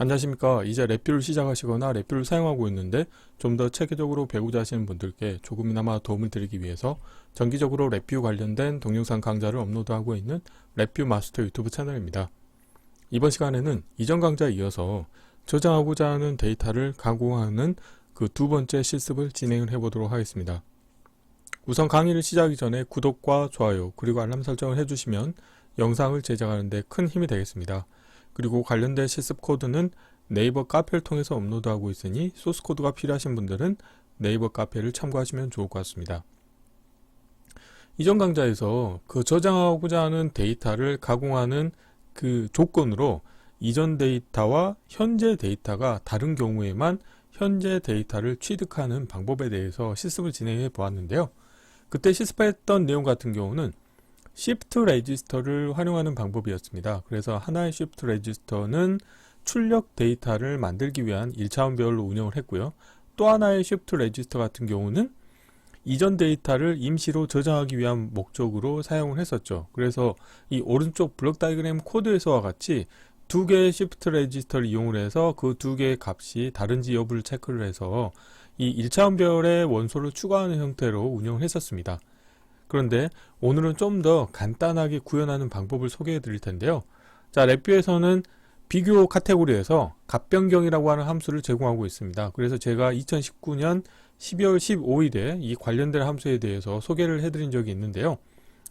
안녕하십니까. 이제 랩뷰를 시작하시거나 랩뷰를 사용하고 있는데 좀 더 체계적으로 배우자 하시는 분들께 조금이나마 도움을 드리기 위해서 정기적으로 랩뷰 관련된 동영상 강좌를 업로드하고 있는 랩뷰 마스터 유튜브 채널입니다. 이번 시간에는 이전 강좌에 이어서 저장하고자 하는 데이터를 가공하는 그 두 번째 실습을 진행을 해보도록 하겠습니다. 우선 강의를 시작하기 전에 구독과 좋아요 그리고 알람 설정을 해주시면 영상을 제작하는 데 큰 힘이 되겠습니다. 그리고 관련된 실습 코드는 네이버 카페를 통해서 업로드하고 있으니 소스 코드가 필요하신 분들은 네이버 카페를 참고하시면 좋을 것 같습니다. 이전 강좌에서 그 저장하고자 하는 데이터를 가공하는 그 조건으로 이전 데이터와 현재 데이터가 다른 경우에만 현재 데이터를 취득하는 방법에 대해서 실습을 진행해 보았는데요. 그때 실습했던 내용 같은 경우는 shift 레지스터를 활용하는 방법이었습니다. 그래서 하나의 shift 레지스터는 출력 데이터를 만들기 위한 1차원 배열로 운영을 했고요. 또 하나의 shift 레지스터 같은 경우는 이전 데이터를 임시로 저장하기 위한 목적으로 사용을 했었죠. 그래서 이 오른쪽 블록 다이그램 코드에서와 같이 두 개의 shift 레지스터를 이용을 해서 그 두 개의 값이 다른지 여부를 체크를 해서 이 1차원 배열의 원소를 추가하는 형태로 운영을 했었습니다. 그런데 오늘은 좀 더 간단하게 구현하는 방법을 소개해 드릴 텐데요. 자, 랩뷰에서는 비교 카테고리에서 값변경이라고 하는 함수를 제공하고 있습니다. 그래서 제가 2019년 12월 15일에 이 관련된 함수에 대해서 소개를 해드린 적이 있는데요.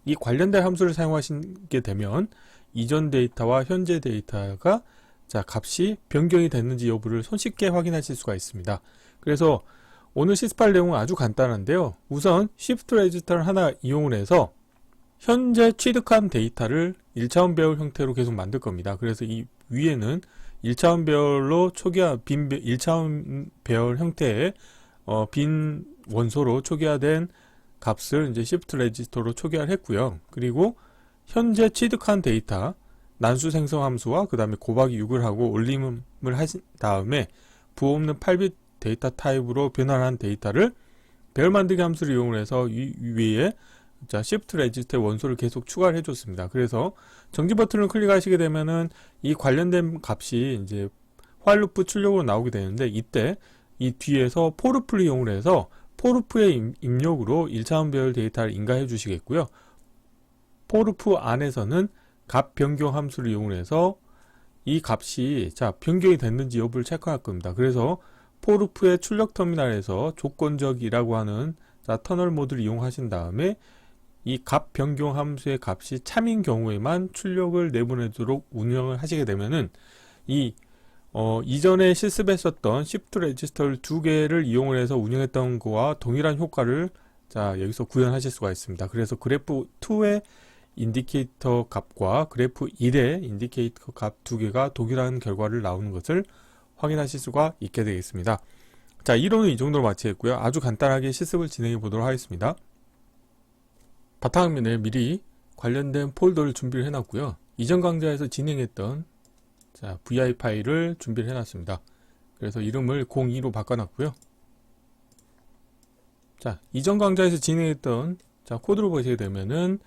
이 관련된 함수를 사용하시게 되면 이전 데이터와 현재 데이터가 자 값이 변경이 됐는지 여부를 손쉽게 확인하실 수가 있습니다. 그래서 오늘 실습할 내용은 아주 간단한데요. 우선 shift 레지스터를 하나 이용을 해서 현재 취득한 데이터를 1차원 배열 형태로 계속 만들 겁니다. 그래서 이 위에는 1차원 배열로 초기화 빈 1차원 배열 형태의 어, 빈 원소로 초기화된 값을 이제 shift 레지스터로 초기화를 했고요. 그리고 현재 취득한 데이터 난수 생성 함수와 그 다음에 곱하기 6을 하고 올림을 하신 다음에 부호 없는 8빗 데이터 타입으로 변환한 데이터를 배열 만들기 함수를 이용해서 이 위에 자, shift 레지스터의 원소를 계속 추가를 해줬습니다. 그래서 정지 버튼을 클릭하시게 되면은 이 관련된 값이 이제 loop 출력으로 나오게 되는데 이때 이 뒤에서 포르프를 이용을 해서 포르프의 입력으로 1차원 배열 데이터를 인가해 주시겠고요. 포르프 안에서는 값 변경 함수를 이용을 해서 이 값이 자 변경이 됐는지 여부를 체크할 겁니다. 그래서 포르프의 출력 터미널에서 조건적이라고 하는 자 터널 모드를 이용하신 다음에 이 값 변경 함수의 값이 참인 경우에만 출력을 내보내도록 운영을 하시게 되면은 이 어, 이전에 실습했었던 shift 레지스터를 두 개를 이용을 해서 운영했던 거와 동일한 효과를 자 여기서 구현하실 수가 있습니다. 그래서 그래프 2의 인디케이터 값과 그래프 1의 인디케이터 값 두 개가 동일한 결과를 나오는 것을 확인하실 수가 있게 되겠습니다. 자, 이론은 이 정도로 마치겠고요. 아주 간단하게 실습을 진행해 보도록 하겠습니다. 바탕화면에 미리 관련된 폴더를 준비를 해놨고요. 이전 강좌에서 진행했던 자, VI 파일을 준비를 해놨습니다. 그래서 이름을 02로 바꿔놨고요. 자, 이전 강좌에서 진행했던 자, 코드를 보시게 되면은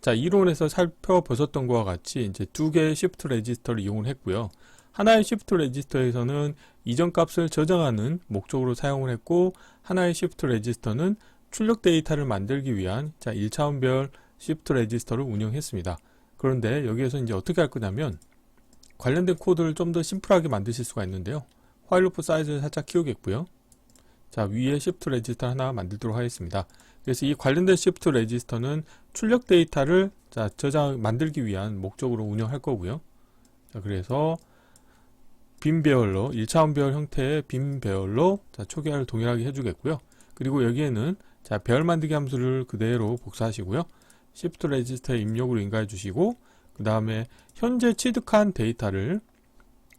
자, 이론에서 살펴보셨던 것과 같이 이제 두 개의 시프트 레지스터를 이용을 했고요. 하나의 시프트 레지스터에서는 이전 값을 저장하는 목적으로 사용을 했고 하나의 시프트 레지스터는 출력 데이터를 만들기 위한 자 1차원별 시프트 레지스터를 운영했습니다. 그런데 여기에서 이제 어떻게 할 거냐면 관련된 코드를 좀 더 심플하게 만드실 수가 있는데요. 화일 루프 사이즈를 살짝 키우겠고요. 자 위에 시프트 레지스터 하나 만들도록 하겠습니다. 그래서 이 관련된 시프트 레지스터는 출력 데이터를 자 저장 만들기 위한 목적으로 운영할 거고요. 자 그래서 빈 배열로 1차원 배열 형태의 빈 배열로 자, 초기화를 동일하게 해주겠고요. 그리고 여기에는 자 배열 만들기 함수를 그대로 복사하시고요. shift 레지스터의 입력으로 인가해 주시고 그 다음에 현재 취득한 데이터를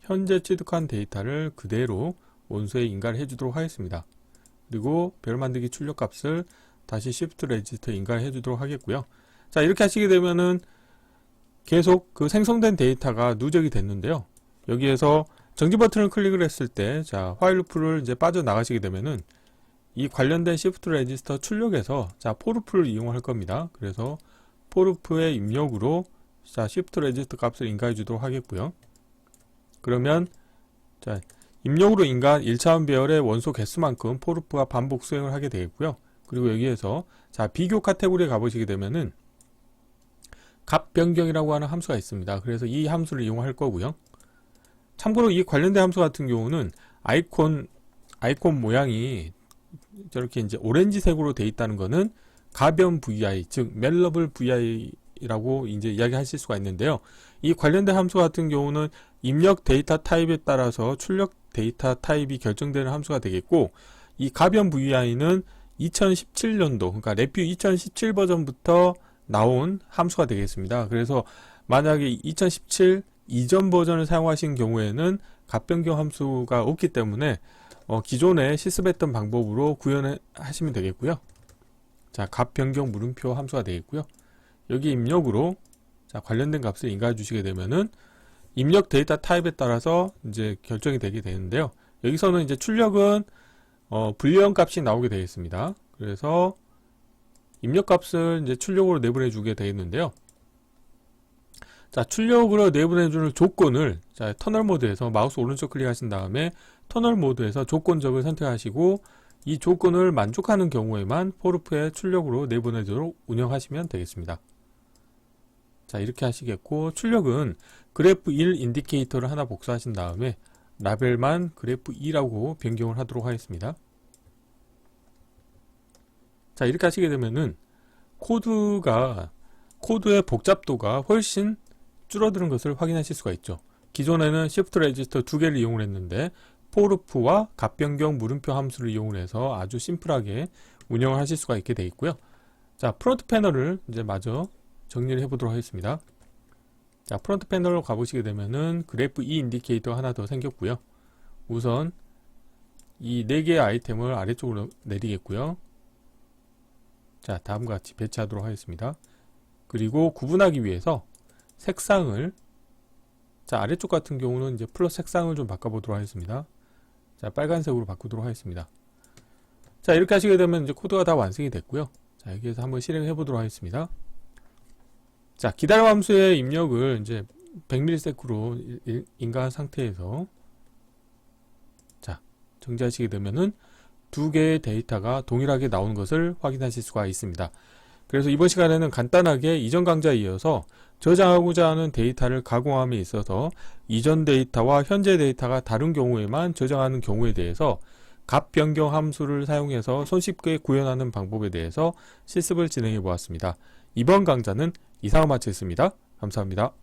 현재 취득한 데이터를 그대로 원소에 인가를 해주도록 하겠습니다. 그리고 배열 만들기 출력 값을 다시 shift 레지스터에 인가를 해주도록 하겠고요. 자 이렇게 하시게 되면은 계속 그 생성된 데이터가 누적이 됐는데요. 여기에서 정지 버튼을 클릭을 했을 때, 자, 화일 루프를 이제 빠져나가시게 되면은 이 관련된 시프트 레지스터 출력에서 자, 포르프를 이용할 겁니다. 그래서 포르프의 입력으로 자, 시프트 레지스터 값을 인가해 주도록 하겠고요. 그러면 자, 입력으로 인간 1차원 배열의 원소 개수만큼 포르프가 반복 수행을 하게 되겠고요. 그리고 여기에서 자, 비교 카테고리에 가보시게 되면은 값 변경이라고 하는 함수가 있습니다. 그래서 이 함수를 이용할 거고요. 참고로 이 관련된 함수 같은 경우는 아이콘 아이콘 모양이 저렇게 이제 오렌지색으로 돼 있다는 거는 가변 VI 즉 멜러블 VI라고 이제 이야기하실 수가 있는데요. 이 관련된 함수 같은 경우는 입력 데이터 타입에 따라서 출력 데이터 타입이 결정되는 함수가 되겠고 이 가변 VI는 2017년도 그러니까 랩뷰 2017 버전부터 나온 함수가 되겠습니다. 그래서 만약에 2017 이전 버전을 사용하신 경우에는 값 변경 함수가 없기 때문에 어, 기존에 실습했던 방법으로 구현하시면 되겠고요. 자, 값 변경 물음표 함수가 되겠고요. 여기 입력으로 자, 관련된 값을 인가해 주시게 되면은 입력 데이터 타입에 따라서 이제 결정이 되게 되는데요. 여기서는 이제 출력은 어, 불리형 값이 나오게 되겠습니다. 그래서 입력 값을 이제 출력으로 내보내 주게 되겠는데요. 자, 출력으로 내보내 주는 조건을 자, 터널 모드에서 마우스 오른쪽 클릭하신 다음에 터널 모드에서 조건적을 선택하시고 이 조건을 만족하는 경우에만 포르프의 출력으로 내보내도록 운영하시면 되겠습니다. 자, 이렇게 하시겠고 출력은 그래프 1 인디케이터를 하나 복사하신 다음에 라벨만 그래프 2라고 변경을 하도록 하겠습니다. 자, 이렇게 하시게 되면은 코드가 코드의 복잡도가 훨씬 줄어드는 것을 확인하실 수가 있죠. 기존에는 Shift 레지스터 두 개를 이용을 했는데 포르프와 값 변경 물음표 함수를 이용을 해서 아주 심플하게 운영을 하실 수가 있게 되어 있고요. 자, 프론트 패널을 이제 마저 정리를 해 보도록 하겠습니다. 자, 프론트 패널로 가보시게 되면은 그래프 2 인디케이터 하나 더 생겼고요. 우선 이 네 개의 아이템을 아래쪽으로 내리겠고요. 자, 다음과 같이 배치하도록 하겠습니다. 그리고 구분하기 위해서 색상을 자, 아래쪽 같은 경우는 이제 플러스 색상을 좀 바꿔보도록 하겠습니다. 자, 빨간색으로 바꾸도록 하겠습니다. 자, 이렇게 하시게 되면 이제 코드가 다 완성이 됐고요. 자, 여기에서 한번 실행해 보도록 하겠습니다. 자, 기다려 함수의 입력을 이제 100ms로 인가한 상태에서 자, 정지하시게 되면은 두 개의 데이터가 동일하게 나오는 것을 확인하실 수가 있습니다. 그래서 이번 시간에는 간단하게 이전 강좌에 이어서 저장하고자 하는 데이터를 가공함에 있어서 이전 데이터와 현재 데이터가 다른 경우에만 저장하는 경우에 대해서 값 변경 함수를 사용해서 손쉽게 구현하는 방법에 대해서 실습을 진행해 보았습니다. 이번 강좌는 이상을 마치겠습니다. 감사합니다.